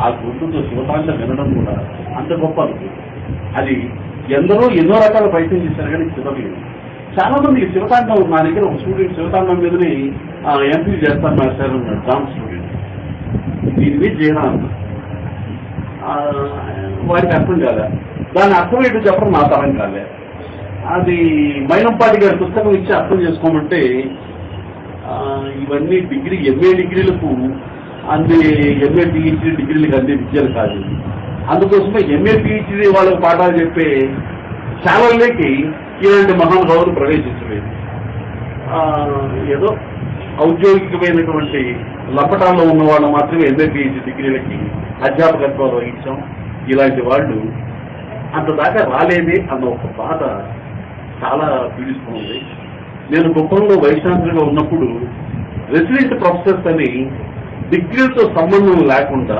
ఆ గొంతుతో శివతాండ వినడం కూడా అంత గొప్ప అది ఎందరో ఎన్నో రకాల ప్రయత్నం చేశారు కానీ కుదరలేదు చాలా మంది శివతాండం నా దగ్గర ఒక స్టూడెంట్ శివతాండం మీదనే ఎంపీ చేస్తాను సార్ ఉన్నాడు డాన్స్ స్టూడెంట్ దీని మీద చేయడం వాడికి అర్థం కాలే. దాని అర్థం ఏంటో చెప్పడం నా తరం కాలే. అది మైనంపాటి గారి పుస్తకం ఇచ్చి అర్థం చేసుకోమంటే ఇవన్నీ డిగ్రీ ఎంఏ డిగ్రీలకు అన్ని ఎంఏ పిహెచ్డీ డిగ్రీలకు అన్ని విద్యలు కాదు. అందుకోసమే ఎంఏ పిహెచ్డీ వాళ్ళకి పాఠాలు చెప్పే ఛానల్లోకి ఇలాంటి మహానుభావులు ప్రవేశించలేదు. ఏదో ఔద్యోగికమైనటువంటి లంపటాల్లో ఉన్న వాళ్ళు మాత్రమే ఎంఏ పిహెచ్డీ డిగ్రీలకి అధ్యాపకత్వాలు వహించాం. ఇలాంటి వాళ్ళు అంత దాకా రాలేదే అన్న ఒక బాధ చాలా పీడిస్తుంది నేను కుప్పంలో వైశాంతులుగా ఉన్నప్పుడు రెసిడెంట్ ప్రొఫెసర్స్ అని డిగ్రీలతో సంబంధం లేకుండా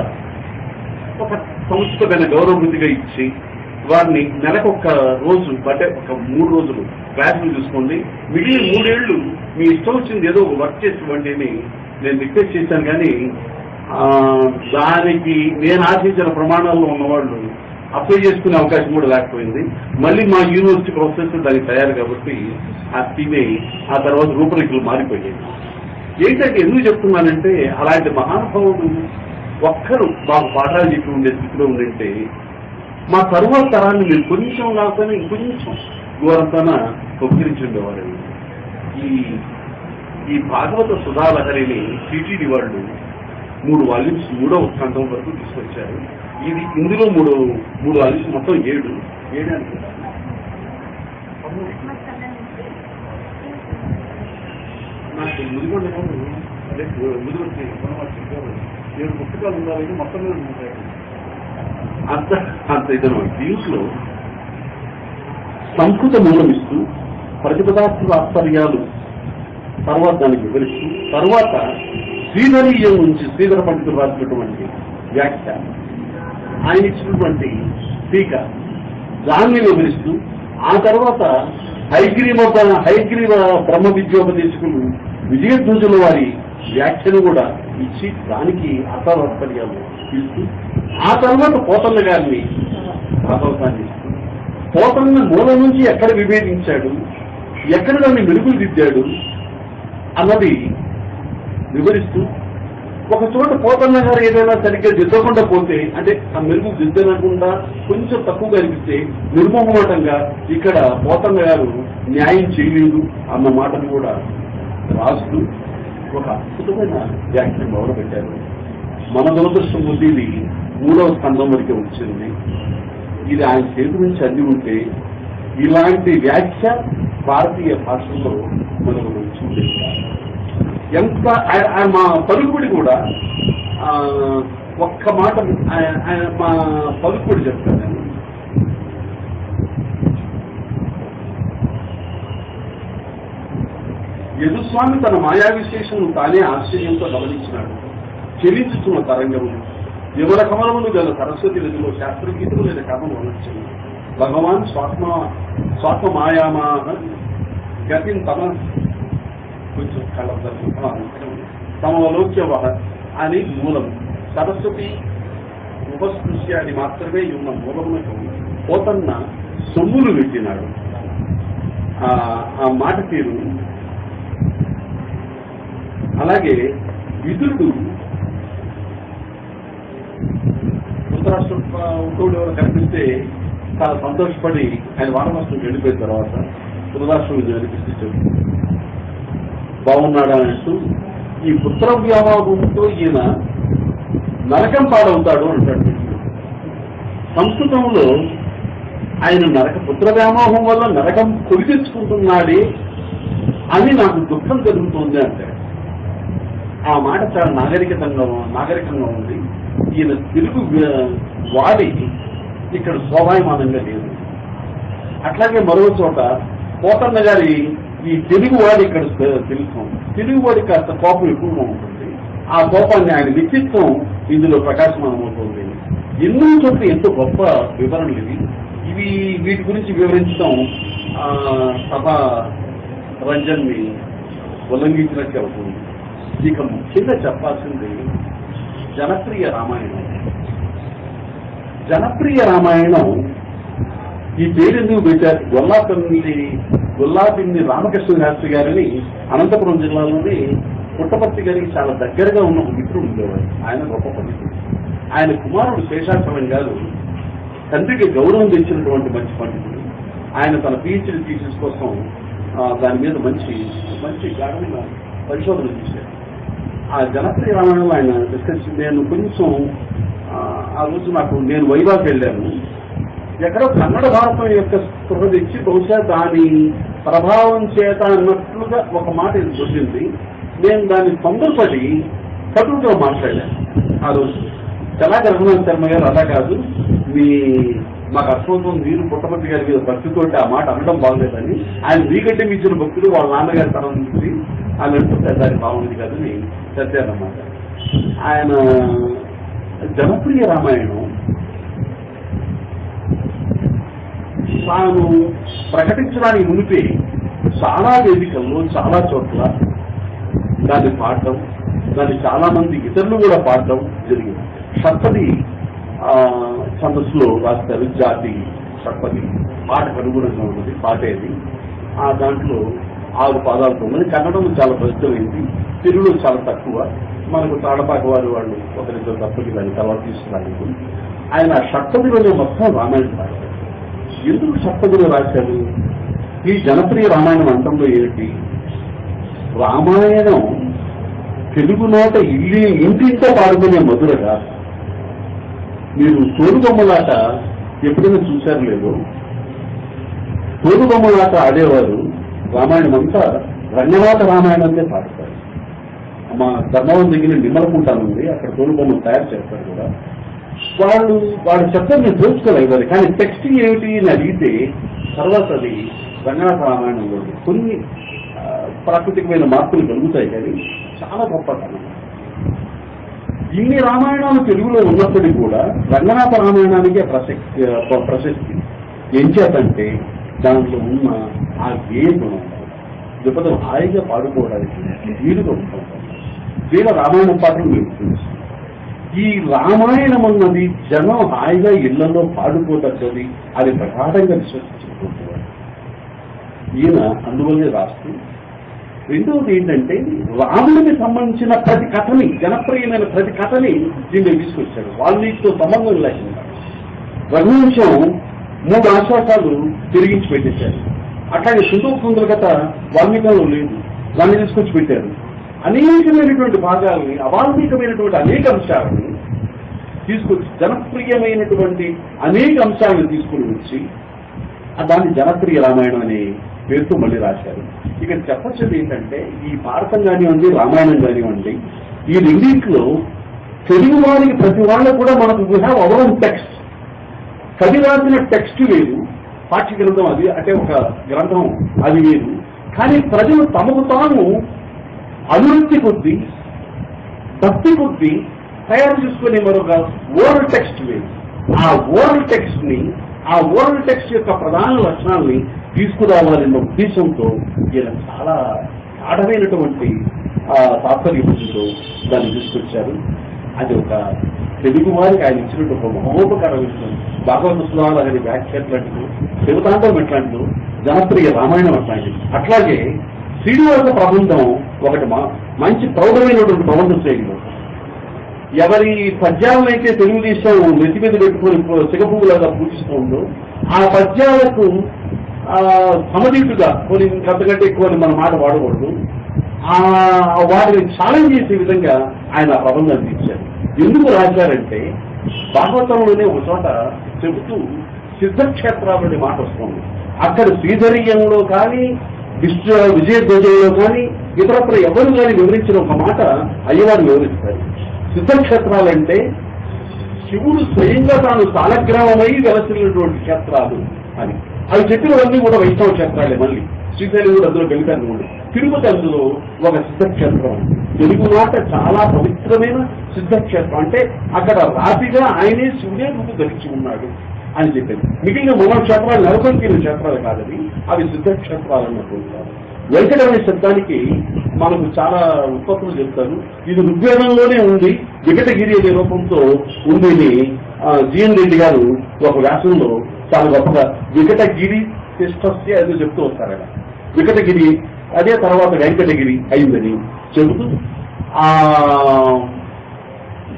ఒక సంస్థమైన గౌరవబుద్ధిగా ఇచ్చి వారిని నెలకు ఒక రోజు అంటే ఒక మూడు రోజులు క్లాసులు చూసుకోండి. మిగిలిన మూడేళ్ళు మీ ఇష్టం వచ్చింది ఏదో ఒక వర్క్ చేసివ్వండి అని నేను రిక్వెస్ట్ చేశాను కానీ దానికి నేను ఆశించిన ప్రమాణాల్లో ఉన్నవాళ్ళు అప్లై చేసుకునే అవకాశం కూడా లేకపోయింది. మళ్ళీ మా యూనివర్సిటీ ప్రొఫెసర్స్ దానికి తయారు కాబట్టి ఆ తినే ఆ తర్వాత రూపురేఖలు మారిపోయాయి. ఏంటంటే ఎందుకు చెప్తున్నానంటే అలాంటి మహానుభావుడు ఒక్కరు మాకు పాఠాలు చెప్పి ఉండే స్థితిలో ఉండింటే మా తరువాత తరాన్ని మీరు కొంచెం కాకపోయినా ఇంకొంచెం ఘోరంతన ఉపకరించి ఈ ఈ భాగవత సుధాలహరిని టీటీడీ వాళ్ళు మూడు వాల్యూమ్స్ మూడో స్కంధం వరకు తీసుకొచ్చారు. ఇది ఇందులో మూడు మూడు వాల్యూమ్స్ మొత్తం ఏడు ఏడు అనుకుంటారు నాకు ముదిగొండ అదే ఏడు పుస్తకాలు ఉండాలంటే మొత్తం మీద ఉంటాయి. అంత అంత ఇదనమాట దీంట్లో సంస్కృత మూలమిస్తూ ఇస్తూ ప్రతిపదార్థ ఆశ్చర్యాలు తర్వాత దానికి వివరిస్తూ తర్వాత శ్రీధరీయం నుంచి శ్రీధర పండితులు రాసినటువంటి వ్యాఖ్య ఆయన ఇచ్చినటువంటి టీక దాన్ని వివరిస్తూ ఆ తర్వాత హైగ్రీవ హైగ్రీవ బ్రహ్మ విద్యోపదేశకులు విజయధ్వజుల వారి వ్యాఖ్యను కూడా ఇచ్చి దానికి అర్థాత్పర్యాలు ఇస్తూ ఆ తర్వాత పోతన్న గారిని భాగవతాన్ని పోతన్న మూలం నుంచి ఎక్కడ విభేదించాడు? ఎక్కడ దాన్ని మెరుగులు దిద్దాడు అన్నది వివరిస్తూ ఒక చోట పోతన్న గారు ఏదైనా సరిగ్గా దిద్దకుండా పోతే అంటే ఆ మెరుగు దిద్దనకుండా కొంచెం తక్కువగా అనిపిస్తే నిర్మోహమాటంగా ఇక్కడ పోతన్న గారు న్యాయం చేయలేదు అన్న మాటను కూడా రాస్తూ ఒక అద్భుతమైన వ్యాఖ్య మొదలుపెట్టారు మన దురదృష్టం ముందు ఇది మూడవ స్థానం వరకే వచ్చింది. ఇది ఆయన చేతి నుంచి అంది ఉంటే ఇలాంటి వ్యాఖ్య భారతీయ భాషలో మనకు వచ్చింది ఎంత ఆయన- మా పలుకుడి కూడా ఒక్క మాట ఆయన- ఆయన మా పలుకుడి చెప్తాను నేను యదుస్వామి తన మాయా విశేషం తానే ఆశ్చర్యంతో గమనించినాడు. చెలించుతున్న తరంగము. వివర కమలములు గల సరస్వతి నదిలో శాస్త్రగీతము లేదా కథను వర్ణించింది భగవాన్ స్వాత్మ స్వాత్మ మాయామా గతిం తమ కొంచెం కలవ తమలోక్య వహ అని మూలం. సరస్వతి ఉపస్పృశ్య అని మాత్రమే ఉన్న మూలమునకు పోతన్న సొమ్ములు పెట్టినాడు. ఆ ఆ మాట తీరు అలాగే విదురుడు ధృతరాష్ట్ర ఉత్తరుడు ఎవరు కనిపిస్తే చాలా సంతోషపడి ఆయన వానవాసం వెళ్ళిపోయిన తర్వాత ధృతరాష్ట్రం ఇది బాగున్నాడా అంటూ ఈ పుత్ర వ్యామోహంతో ఈయన నరకం పాడవుతాడు అంటాడు సంస్కృతంలో ఆయన నరక పుత్ర వ్యామోహం వల్ల నరకం కొని తెచ్చుకుంటున్నాడే అని నాకు దుఃఖం కలుగుతోంది అంటాడు. ఆ మాట చాలా నాగరికతంగా నాగరికంగా ఉంది. ఈయన తెలుగు వాడి ఇక్కడ శోభాయమానంగా లేదు. అట్లాగే మరో చోట పోతన్న గారి ఈ తెలుగు వాడి ఇక్కడ తెలుసు తెలుగు వాడి కాస్త కోపం ఎక్కువగా ఉంటుంది. ఆ కోపాన్ని ఆయన వ్యక్తిత్వం ఇందులో ప్రకాశమానమవుతుంది. ఎన్నో చోట్ల ఎంతో గొప్ప వివరణలు ఇవి. ఇవి వీటి గురించి వివరించడం సభ రంజన్ని ఉల్లంఘించినట్టు అవుతుంది. ఇక ముఖ్యంగా చెప్పాల్సింది జనప్రియ రామాయణం. జనప్రియ రామాయణం ఈ పేరు ఎందుకు పెట్టారు? గొల్లాపల్లి గొల్లాపిల్లి రామకృష్ణ శాస్త్రి గారిని అనంతపురం జిల్లాలోని పుట్టపర్తి గారికి చాలా దగ్గరగా ఉన్న ఒక మిత్రుడు ఉండేవారు. ఆయన గొప్ప పండితుడు. ఆయన కుమారుడు శేషాచలం గారు తండ్రికి గౌరవం తెచ్చినటువంటి మంచి పండితుడు. ఆయన తన పిహెచ్డి థీసిస్ కోసం దాని మీద మంచి మంచి గాఢమైన పరిశోధన చేశారు. ఆ జనప్రియ రామాయణంలో ఆయన డిస్కస్ నేను కొంచెం ఆ, రోజు నాకు నేను వైభాగ్ వెళ్ళాను. ఎక్కడో కన్నడ భారతం యొక్క స్పృహ తెచ్చి బహుశా దాని ప్రభావం చేత అన్నట్లుగా ఒక మాట ఇది దొరికింది నేను దాన్ని తొందరపడి కటువుగా మాట్లాడాను ఆ రోజు. చాలా రఘునాథ్ శర్మ గారు అలా కాదు. మీ మాకు అర్థమవుతుంది మీరు పుట్టపర్తి గారి మీద భక్తితోటి ఆ మాట అనడం బాగలేదని ఆయన మీకంటే మించిన భక్తులు వాళ్ళ నాన్నగారి తరం నుంచి. ఆయన అంటుంటే దాని బాగుంది కాదని చదివారన్నమాట ఆయన జనప్రియ రామాయణం తాను ప్రకటించడానికి మునిపే చాలా వేదికల్లో చాలా చోట్ల దాన్ని పాడటం దాన్ని చాలా మంది ఇతరులు కూడా పాడటం జరిగింది. షట్పది ఆ, ఛందస్సులో రాస్తారు జాతి షట్పది. పాటకు అనుగుణంగా ఉన్నది పాటేది. ఆ దాంట్లో ఆరు పాదాలతో ఉన్నది కన్నడం చాలా ప్రసిద్ధమైంది తెలుగులో చాలా తక్కువ. మనకు తాడపాక వారు వాళ్ళు ఒకరిద్దరు తప్పకి దాన్ని తర్వాత తీసుకురాలేదు. ఆయన షట్పదిలోనే మొత్తం రామాయణం రాశారు. ఎందుకు సప్తగురు రాశారు? ఈ జనప్రియ రామాయణం అంతంలో ఏమిటి? రామాయణం తెలుగు నోట ఇల్లి ఇంటింటో పాడుకునే మధురగా మీరు తోలుబొమ్మలాట ఎప్పుడైనా చూశారు లేదు? తోలుబొమ్మలాట ఆడేవారు రామాయణం అంతా రంగనాథ రామాయణంతో పాడతారు మా ధర్మవరం దగ్గర నిమ్మలకుంటాను ఉంది అక్కడ తోలుబొమ్మలు తయారు చేస్తారు కూడా. వాళ్ళు వాళ్ళు చెప్తారు నేను తెలుసుకోలేదు కానీ టెక్స్ట్ ఏమిటి అని అడిగితే తర్వాత అది రంగనాథ రామాయణంలో కొన్ని ప్రాకృతికమైన మార్పులు కలుగుతాయి కానీ చాలా గొప్ప ఇన్ని రామాయణాలు తెలుగులో ఉన్నప్పటికీ కూడా రంగనాథ రామాయణానికే ప్రసక్తి ప్రశస్తి. ఏం చేతంటే దాంట్లో ఉన్న ఆ గేయ లేకపోతే హాయిగా పాడుకోవడానికి వీలుగా ఉంటుంది. వీళ్ళ రామాయణం పాటలు మీకు తెలుసు ఈ రామాయణం అన్నది జనం హాయిగా ఇళ్ళలో పాడుకోదగ్గది అది ప్రగాఢంగా విశ్వసించుకుంటున్నారు ఈయన అందువల్లే రాస్తూ రెండవది ఏంటంటే రాముడికి సంబంధించిన ప్రతి కథని జనప్రియమైన ప్రతి కథని దీన్ని తీసుకొచ్చాడు. వాల్మీకితో సంబంధం లేకుండా. రఘువంశం మూడు ఆశ్వాసాలు తిరిగించి పెట్టేశారు. అట్లాగే సుందర గత వాల్మీకంలో లేదు. దాన్ని తీసుకొచ్చి పెట్టారు. అనేకమైనటువంటి భాగాల్ని అవాల్మీకమైనటువంటి అనేక అంశాలని తీసుకొచ్చి జనప్రియమైనటువంటి అనేక అంశాలను తీసుకుని వచ్చి దాన్ని జనప్రియ రామాయణం అనే పేరుతో మళ్ళీ రాశారు. ఇక చెప్పొచ్చేది ఏంటంటే ఈ భారతం కానివ్వండి రామాయణం కానివ్వండి ఈ రెండింటిలో తెలుగు వారికి ప్రతి వాళ్ళు కూడా మనకు we have our own text కవి రాసిన టెక్స్ట్ వేరు పాఠ్య గ్రంథం అది అంటే ఒక గ్రంథం అది వేరు కానీ ప్రజలు తమకు తాము అభివృద్ధి కొద్దీ భక్తి కొద్దీ తయారు చేసుకునే మరొక ఓరల్ టెక్స్ట్ వేరు ఆ ఓరల్ టెక్స్ట్ని ఆ ఓరల్ టెక్స్ట్ యొక్క ప్రధాన లక్షణాలని తీసుకురావాలన్న ఉద్దేశంతో ఈయన చాలా గాఢమైనటువంటి ఆ, తాత్పర్యంతో దాన్ని తీసుకొచ్చారు. అది ఒక తెలుగు వారికి ఆయన ఇచ్చినట్టు ఒక మహోపకరమైన భాగవత సుధాలు అనే వ్యాఖ్య ఎట్లాంటిది శివతాంతం ఎట్లాంటిదో జనప్రియ రామాయణం అట్లాంటిది అట్లాగే శ్రీనివాస ప్రబంధం ఒకటి మంచి ప్రౌఢమైనటువంటి ప్రబంధ శైలిలో ఎవరి పద్యాలనైతే తెలుగుదేశం నెత్తి మీద పెట్టుకుని సిగపువ్వులాగా పూజిస్తూ ఉందో ఆ పద్యాలకు సమదీటుగా కొన్ని అంతకంటే ఎక్కువ అని మన మాట వాడకూడదు. ఆ వాటిని ఛాలెంజ్ చేసే విధంగా ఆయన ప్రబంధాన్ని ఇచ్చారు. ఎందుకు రాశారంటే భాగవతంలోనే ఒక చోట చెబుతూ సిద్ధక్షేత్రాలని మాట వస్తుంది. అక్కడ శ్రీధర్యంలో కానీ విశ్వ విజయధ్వజంలో కానీ ఇతరత్ర ఎవరు కానీ వివరించిన ఒక మాట అయ్యవారు వివరిస్తారు. సిద్ధక్షేత్రాలంటే శివుడు స్వయంగా తాను స్థానగ్రామమై వెలసినటువంటి క్షేత్రాలు అని. అవి చెప్పినవన్నీ కూడా వైష్ణవ క్షేత్రాలే మళ్ళీ. శ్రీశైలం కూడా అందులో కలిపారు కూడా తిరుపతి అందులో ఒక సిద్ధక్షేత్రం. తెలుగు మాట చాలా పవిత్రమైన సిద్ధక్షేత్రం. అంటే అక్కడ రాతిగా ఆయనే శివుడే ముందు ధరించి ఉన్నాడు అని చెప్పారు. మిగిలిన మన క్షేత్రాలు నెలకొల్పిన క్షేత్రాలు కాదని అవి సిద్ధక్షేత్రాలు అన్నటువంటి వెంకట అనే శబ్దానికి మనకు చాలా ఉత్పత్తులు చెప్తారు. ఇది ఋగ్వేదంలోనే ఉంది వికటగిరి అనే రూపంతో ఉంది జిఎన్ రెడ్డి గారు ఒక వ్యాసంలో చాలా గొప్పగా వికటగిరి తిష్టస్య అని చెప్తూ వస్తారు ఆయన. వికటగిరి అదే తర్వాత వెంకటగిరి అయిందని చెబుతూ ఆ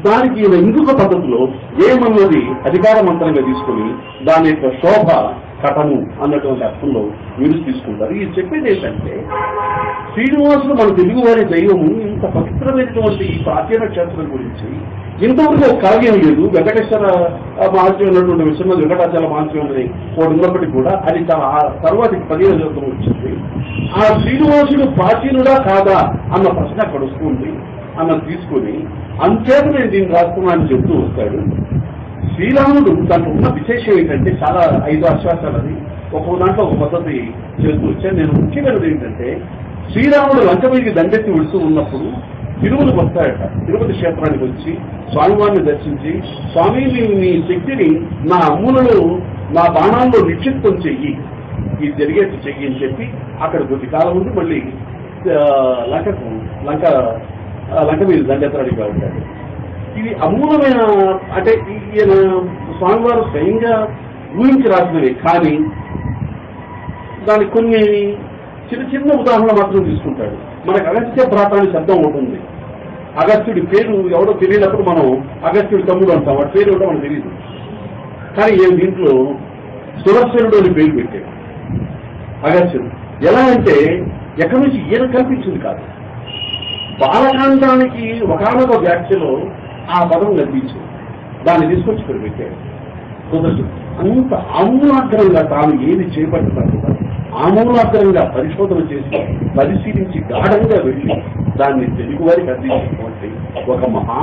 దానికి ఈయన ఇంకొక పద్ధతిలో ఏమన్నది అధికార మంత్రంగా తీసుకుని దాని యొక్క శోభ కథము అన్నటువంటి అర్థంలో మీరు తీసుకుంటారు. ఇది చెప్పేది ఏంటంటే శ్రీనివాసుడు మన తెలుగువారి దైవము ఇంత పవిత్రమైనటువంటి ఈ ప్రాచీన క్షేత్రం గురించి ఇంతవరకు ఒక కావ్యం లేదు. వెంకటేశ్వర మహత్యం ఉన్నటువంటి విషయంలో వెంకటాచల మహత్యం అనేది ఒకటి ఉన్నప్పటికీ కూడా అది చాలా ఆ తర్వాతి పదిహేను శాతం వచ్చింది. ఆ శ్రీనివాసుడు ప్రాచీనుడా కాదా అన్న ప్రశ్న అక్కడ వస్తుంది అన్నది తీసుకొని అంచేత నేను దీన్ని రాస్తున్నానని చెప్తూ వస్తాడు. శ్రీరాముడు దాంట్లో ఉన్న విశేషం ఏంటంటే చాలా ఐదు అశ్వాసాలు అది. ఒక్కొక్క దాంట్లో ఒక పద్ధతి చేస్తూ వచ్చాను. నేను ముఖ్యమైనది ఏంటంటే శ్రీరాముడు లంకమీకి దండెత్తి విడుతూ ఉన్నప్పుడు తిరుమలకు వస్తాడట తిరుపతి క్షేత్రానికి వచ్చి స్వామివారిని దర్శించి స్వామి నీ శక్తిని నా అమ్ములలో నా బాణాల్లో నిక్షిప్తం చెయ్యి. ఇది జరిగేది చెయ్యి అని చెప్పి అక్కడ కొద్ది కాలం ఉండి మళ్ళీ లంకకు లంక లంక మీద దండెత్తడానికి ఉంటాడు ఇది అమూలమైన అంటే ఈయన స్వామివారు స్వయంగా ఊహించి రాసినవి. కానీ దానికి కొన్ని చిన్న చిన్న ఉదాహరణ మాత్రం తీసుకుంటాడు. మనకు అగస్త్య ప్రాత అనే శబ్దం ఉంటుంది. అగస్త్యుడి పేరు ఎవడో తెలియనప్పుడు మనం అగస్త్యుడి తమ్ముడు అంటాం. వాడి పేరు ఎవడో మనకు తెలియదు కానీ ఈయన దీంట్లో సురస్వరుడు అని పేరు పెట్టాడు. అగస్త్యుడు. ఎలా అంటే ఎక్కడి నుంచి ఈయన కల్పించింది కాదు. బాలకాండానికి ఒకనొక వ్యాఖ్యలో ఆ పదం లభించు దాన్ని తీసుకొచ్చి ఇక్కడ పెట్టాడు కుదరదు అంత ఆమూలాగ్రంగా తాను ఏది చేపట్టారు ఆమూలాగ్రంగా పరిశోధన చేసి పరిశీలించి గాఢంగా వెళ్ళి దాన్ని తెలుగు వారికి అందించినటువంటి ఒక మహా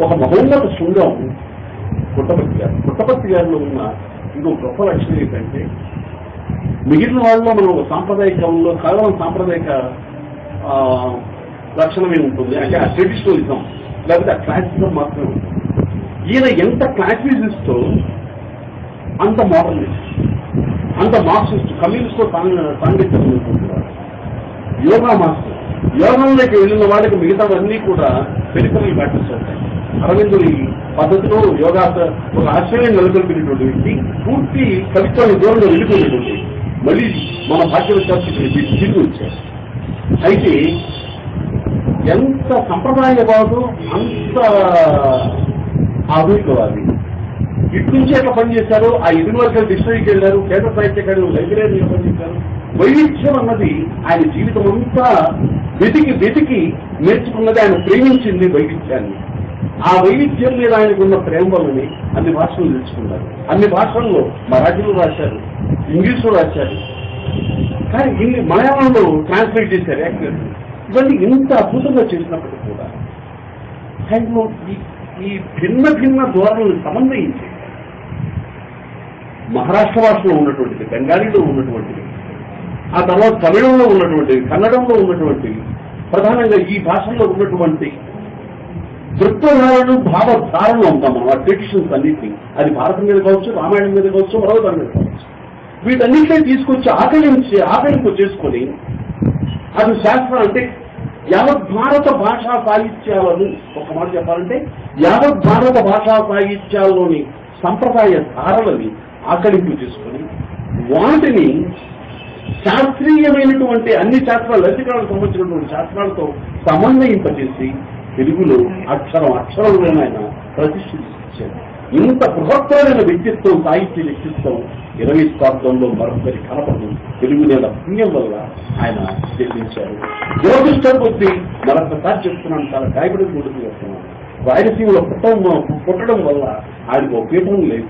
ఒక మహోన్నత శృంగం పుట్టపర్తి గారు పుట్టపర్తి గారిలో ఉన్న ఇంకో గొప్ప లక్షణం ఏంటంటే మిగిలిన వాళ్ళలో మనం ఒక సాంప్రదాయకంలో కేవలం సాంప్రదాయక ఆ, లక్షణమే ఉంటుంది అంటే ఆ ట్రెడిషనలిజం లేకపోతే క్లాసిజం మాత్రమే ఉంటుంది ఈయన ఎంత క్లాసిజిస్టో అంత మోడర్నిస్ట్ అంత మార్క్సిస్ట్ కమ్యూనిస్ట్ సాంఘిక యోగా మాస్టర్. యోగంలోకి వెళ్ళిన వాళ్ళకి మిగతావన్నీ కూడా పెరికరలు పాటిస్తుంటాయి అరవిందుడి పద్ధతిలో యోగా ఒక ఆశ్చర్యం నెలకొల్పినటువంటి వ్యక్తి పూర్తి కవిత్వాన్ని దూరంగా వెళ్ళిపోయినటువంటి మళ్ళీ మన భాగ్యవశాస్త్రి తిరిగి వచ్చారు అయితే ఎంత సంప్రదాయవాదు అంత ఆధునికవాది ఇటు నుంచి ఎట్లా పనిచేశారు ఆ యూనివర్సల్ డిక్షనరీకి వెళ్ళారు కేంద్ర సాహిత్య అకాడమీ లైబ్రరీ పనిచేశారు వైవిధ్యం అన్నది ఆయన జీవితం అంతా వెతికి వెతికి నేర్చుకున్నది ఆయన ప్రేమించింది వైవిధ్యాన్ని. ఆ వైవిధ్యం మీద ఆయనకున్న ప్రేమ వల్లని అన్ని భాషలు నేర్చుకున్నారు అన్ని భాషల్లో మరాఠీలో రాశారు ఇంగ్లీష్లో రాశారు. కానీ ఇన్ని మలయాళంలో ట్రాన్స్లేట్ చేశారు యాక్చువల్ ఇవన్నీ ఇంత అద్భుతంగా చేసినప్పుడు కూడా ఆయనలో ఈ- భిన్న భిన్న ధోరణులను సమన్వయించి మహారాష్ట్ర భాషలో ఉన్నటువంటిది బెంగాలీలో ఉన్నటువంటిది ఆ తర్వాత తమిళంలో ఉన్నటువంటిది కన్నడంలో ఉన్నటువంటి ప్రధానంగా ఈ భాషల్లో ఉన్నటువంటి దృక్పథాలను భావధారణలు ఉంటాం మనం ఆ ట్రెడిషన్స్ అన్నింటినీ. అది భారతం మీద కావచ్చు రామాయణం మీద కావచ్చు మరో దాని మీద కావచ్చు. వీటన్నిటినీ తీసుకొచ్చి ఆకలించి ఆకలింపు చేసుకొని అది శాస్త్రం అంటే యావత్ భారత భాషా సాహిత్యాలను ఒక మాట చెప్పాలంటే యావత్ భారత భాషా సాహిత్యాల్లోని సంప్రదాయ ధారలని ఆకలింపు తీసుకుని వాటిని శాస్త్రీయమైనటువంటి అన్ని శాస్త్రాలు లౌకికాలకు సంబంధించినటువంటి శాస్త్రాలతో సమన్వయింపజేసి తెలుగులో అక్షరం అక్షరంలోనైనా ప్రతిష్ఠించారు. ఇంత బృహత్తరమైన వ్యక్తిత్వం సాహిత్య వ్యక్తిత్వం ఇరవై శతాబ్దంలో మరొకరి కనపడదు. తెలుగు నేల పుణ్యం వల్ల ఆయన చెల్లించారు దురదృష్టం కొద్దీ మరొకసారి చెప్తున్నాను చాలా గాయపడి ముందుకు చెప్తున్నాను. రాయలసీమలో పుట్టడం పుట్టడం వల్ల ఆయనకు ఒక పీఠం లేదు.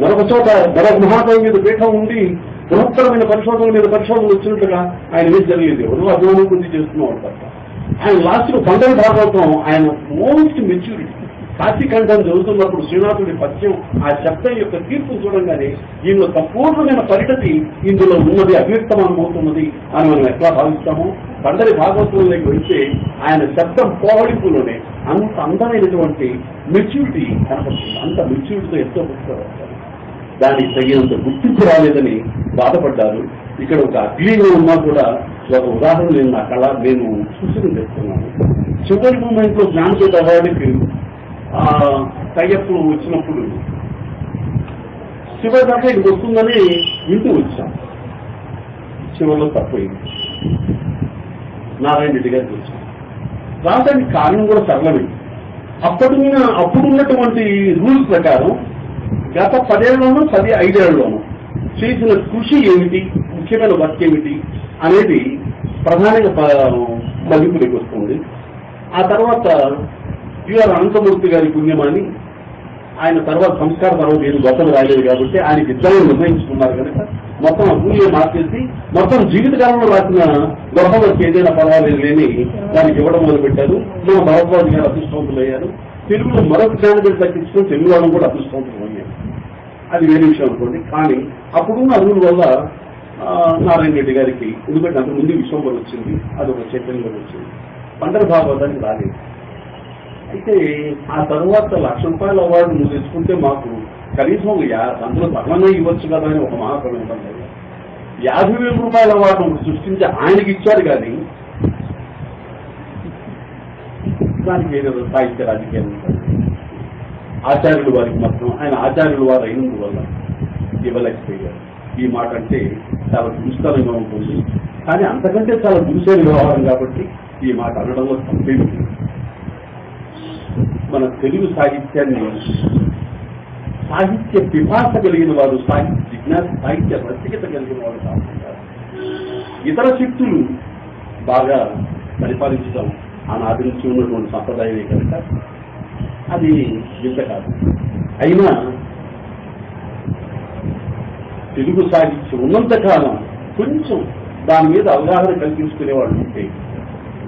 మరొక చోట మరొక మహాకవి మీద పీఠం ఉండి బృహత్తరమైన పరిశోధన మీద పరిశోధనలు వచ్చినట్టుగా ఆయన మీద జరిగేది? ఎవరు అభిమానం కొద్ది చేస్తున్నాడు తప్ప. ఆయన లాస్ట్ బండల భాగవతం ఆయన మోస్ట్ మెచ్యూరిటీ కాశీఖండం జరుగుతున్నప్పుడు శ్రీనాథుడి పద్యం ఆ శబ్దం యొక్క తీర్పు చూడంగానే దీనిలో సంపూర్ణమైన పరిణతి ఇందులో ఉన్నది అవ్యక్తమవుతున్నది అని మనం ఎట్లా భావిస్తాము? పండరి భాగవతుల్లోకి వెళ్తే ఆయన శబ్దం పోవడింపులోనే అంత అందమైనటువంటి మెచ్యూరిటీ కనపడుతుంది. అంత మెచ్యూరిటీతో ఎంతో పుస్తకాలు దానికి తగినంత గుర్తింపు రాలేదని బాధపడ్డారు. ఇక్కడ ఒక అగ్లీలో ఉన్నా కూడా ఒక ఉదాహరణ నేను నా కళ నేను సూచన చేస్తున్నాను చివరి మూమెంట్లో జ్ఞానపీఠ అవార్డుకి టైఅప్ వచ్చినప్పుడు చివరి దాకా ఇది వస్తుందని వింటూ వచ్చాం. చివరిలో తప్పైంది. నారాయణ రెడ్డి గారికి వచ్చాం. రావడానికి కారణం కూడా సరళమే. అప్పుడున్న అప్పుడున్నటువంటి రూల్స్ ప్రకారం గత పదేళ్ళలోనూ పది ఐదేళ్ళలోనూ చేసిన కృషి ఏమిటి ముఖ్యమైన వర్క్ ఏమిటి అనేది ప్రధానంగా ప- మదింపులోకి వస్తుంది. ఆ తర్వాత యుఆర్ అనంతమూర్తి గారి పుణ్యమాని ఆయన తర్వాత సంస్కార తర్వాత ఏది గొప్పలు రాలేదు కాబట్టి ఆయన ఇద్దరు నిర్ణయించుకున్నారు కనుక మొత్తం ఆ మార్చేసి మొత్తం జీవితకాలంలో రాసిన గొప్పలకు ఏదైనా పర్వాలేదు లేని దానికి ఇవ్వడం మొదలుపెట్టారు. మన భరద్వాజ్ గారు అదృష్టవంతులు అయ్యారు తెలుగులో మరొక జ్ఞానపేట తగ్గించుకుని తెలుగు వాళ్ళం కూడా అదృష్టవంతులు అయ్యారు. అది వేరే విషయం అనుకోండి. కానీ అప్పుడున్న అరువుల వల్ల నారాయణ రెడ్డి గారికి ఎందుకంటే అంతకు ముందు విశ్వంబర్ వచ్చింది అది ఒక చైతన్యం వచ్చింది. పండర భాగవతానికి రాలేదు. అయితే ఆ తర్వాత లక్ష రూపాయల అవార్డు నువ్వు తెచ్చుకుంటే మాకు కనీసం ఒక అందులో సగంగా ఇవ్వచ్చు కదా అని ఒక మహాకవి ఉంటుంది యాభై వేల రూపాయల అవార్డు సృష్టించి ఆయనకి ఇచ్చారు కానీ దానికి ఏదో సాహిత్య రాజకీయాలు ఆచార్యుడు ఆచార్యులు వారికి మాత్రం ఆయన ఆచార్యులు వారు అయినందువల్ల ఇవ్వలేకపోయారు. ఈ మాట అంటే చాలా దుస్తరంగా ఉంటుంది కానీ అంతకంటే చాలా దురుసైన వ్యవహారం కాబట్టి ఈ మాట అనడంలో తప్పేమి లేదు. మన తెలుగు సాహిత్యాన్ని సాహిత్య పిపాస కలిగిన వారు సాహిత్య జిజ్ఞాస సాహిత్య రసికత కలిగిన వారు కాకుండా ఇతర శక్తులు బాగా పరిపాలించడం ఆనాటి నుంచి ఉన్నటువంటి సంప్రదాయమే కనుక అది వింత కాదు. అయినా తెలుగు సాహిత్యం ఉన్నంత కాలం కొంచెం దాని మీద అవగాహన కల్పించుకునే వాళ్ళు ఉంటే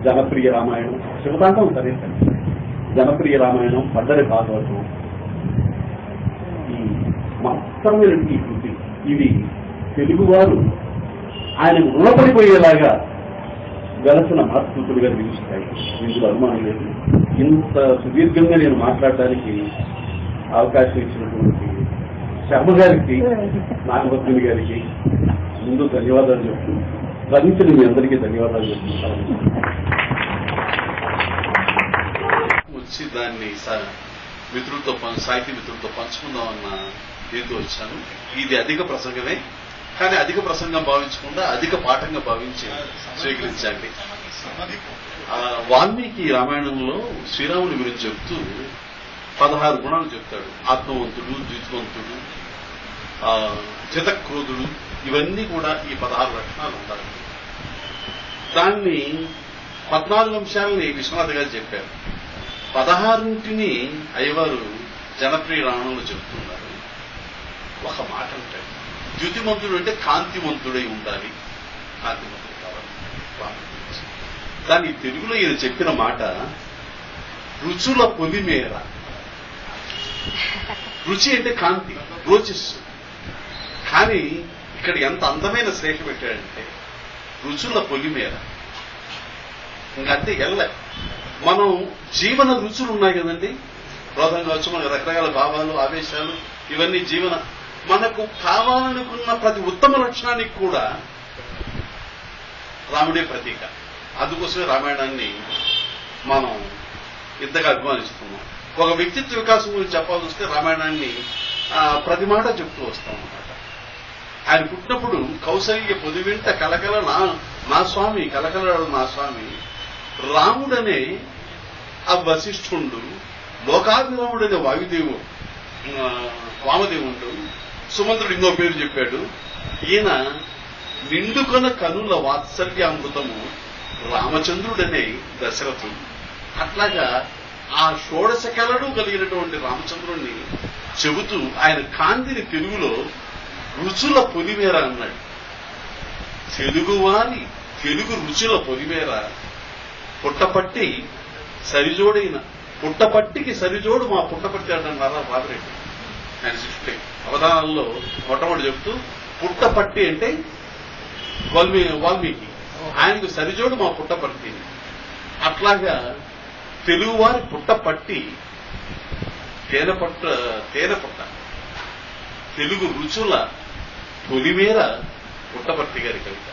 జనప్రియ రామాయణం శివతాంతం సరే సరే జనప్రియ రామాయణం పద్దరి భాగవతం ఈ మహత్తరమైన ఈ కృతి. ఇవి తెలుగువారు ఆయన రుణపడిపోయేలాగా వెలసిన మహత్కృతులుగా నిలుస్తాయి. ఇందులో అనుమానం లేదు. ఇంత సుదీర్ఘంగా నేను మాట్లాడటానికి అవకాశం ఇచ్చినటువంటి శర్మ గారికి నాగభద్రుని గారికి ముందు ధన్యవాదాలు చెప్తూ భరించిన మీ అందరికీ ధన్యవాదాలు చెప్తున్నాను. వచ్చి దాన్ని మిత్రులతో సాహితీ మిత్రులతో పంచుకుందాం అన్న దీంతో వచ్చాను. ఇది అధిక ప్రసంగమే కానీ అధిక ప్రసంగం భావించకుండా అధిక పాఠంగా భావించి స్వీకరించండి. వాల్మీకి రామాయణంలో శ్రీరాముని గురించి చెప్తూ పదహారు గుణాలు చెప్తాడు. ఆత్మవంతుడు ద్విత్వంతుడు ఆ, చితక్రోధుడు ఇవన్నీ కూడా ఈ పదహారు లక్షణాలు ఉంటాయి. దాన్ని పద్నాలుగు అంశాలని విశ్వనాథ్ గారు చెప్పారు. పదహారింటిని అయ్యవారు జనప్రియ రాణంలో చెబుతున్నారు. ఒక మాట ఉంటాడు ద్యుతిమంతుడు అంటే కాంతివంతుడై ఉండాలి. కాంతివంతుడు కావాలి. కానీ తెలుగులో ఈయన చెప్పిన మాట రుచుల పొలిమేర. రుచి అంటే కాంతి రోచిస్సు కానీ ఇక్కడ ఎంత అందమైన శ్రేష పెట్టాడంటే రుచుల పొలిమేర. ఇంకంతే ఎల్ల. మనం జీవన రుచులు ఉన్నాయి కదండి? క్రోధం కావచ్చు మనకు రకరకాల భావాలు ఆవేశాలు ఇవన్నీ జీవన. మనకు కావాలనుకున్న ప్రతి ఉత్తమ లక్షణానికి కూడా రాముడే ప్రతీక. అందుకోసమే రామాయణాన్ని మనం ఇంతగా అభిమానిస్తున్నాం. ఒక వ్యక్తిత్వ వికాసం గురించి చెప్పాల్సి వస్తే రామాయణాన్ని ప్రతి మాట చెప్తూ వస్తాం అన్నమాట. ఆయన పుట్టినప్పుడు కౌశల్య పొదివింట కలకల నా నా స్వామి కలకలడు నా స్వామి రాముడనే ఆ వశిష్ఠుండు లోకాభిరాముడనే వాయుదేవు వామదేవుడు సుమంత్రుడు ఇంకో పేరు చెప్పాడు. ఈయన నిండుకొన కనుల వాత్సల్యామృతము రామచంద్రుడనే దశరథుడు. అట్లాగా ఆ షోడశ కళను కలిగినటువంటి రామచంద్రుణ్ణి చెబుతూ ఆయన కాంతిని తెలుగులో రుచుల పొలిమేర అన్నాడు. తెలుగువారి తెలుగు రుచుల పొలిమేర పుట్టపట్టి సరిజోడైన పుట్టపట్టికి సరిజోడు మా పుట్టపట్టి అంటున్నారా బాబరెడ్డి. ఆయన సిక్స్టీ అవధానంలో మొట్టమొదటి చెప్తూ పుట్టపట్టి అంటే వాల్మీ వాల్మీకి. ఆయనకు సరిజోడు మా పుట్టపట్టి అట్లాగా తెలుగువారి పుట్టపట్టి తేనె పట్ట తేనె పుట్ట తెలుగు రుచుల పొలిమేర పుట్టపర్తి గారి కవిత.